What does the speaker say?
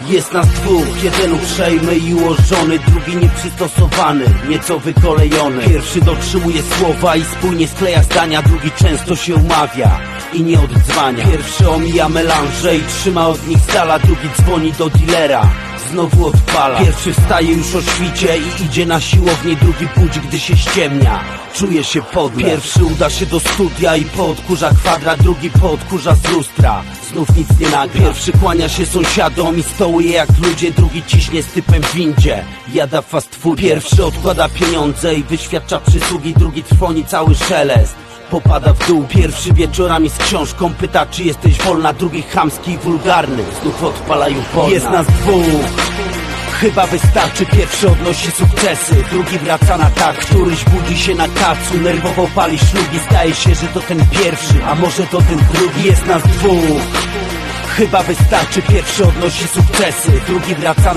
Jest nas dwóch, jeden uprzejmy i ułożony Drugi nieprzystosowany, nieco wykolejony. Pierwszy dotrzymuje słowa i spójnie skleja zdania Drugi często się umawia i nie oddzwania. Pierwszy omija melanże i trzyma od nich z dala Drugi dzwoni do dealera Znowu odpala. Pierwszy wstaje już o świcie i idzie na siłownię Drugi budzi, gdy się ściemnia. Czuje się podle. Pierwszy uda się do studia i poodkurza kwadrat Drugi poodkurza z lustra. Znów nic nie nagra. Pierwszy kłania się sąsiadom i stołuje jak ludzie Drugi ciśnie z typem w windzie. Jada fast food. Pierwszy odkłada pieniądze i wyświadcza przysługi Drugi trwoni cały szelest. Popada w dół. Pierwszy wieczorami z książką pyta czy jesteś wolna Drugi chamski i wulgarny. Znów odpalają porna. Jest nas dwóch Chyba wystarczy, pierwszy odnosi sukcesy. Drugi wraca na tak, któryś budzi się na kacu. Nerwowo pali szlugi, zdaje się, że to ten pierwszy A może to ten drugi, jest nas dwóch. Chyba wystarczy, pierwszy odnosi sukcesy. Drugi wraca na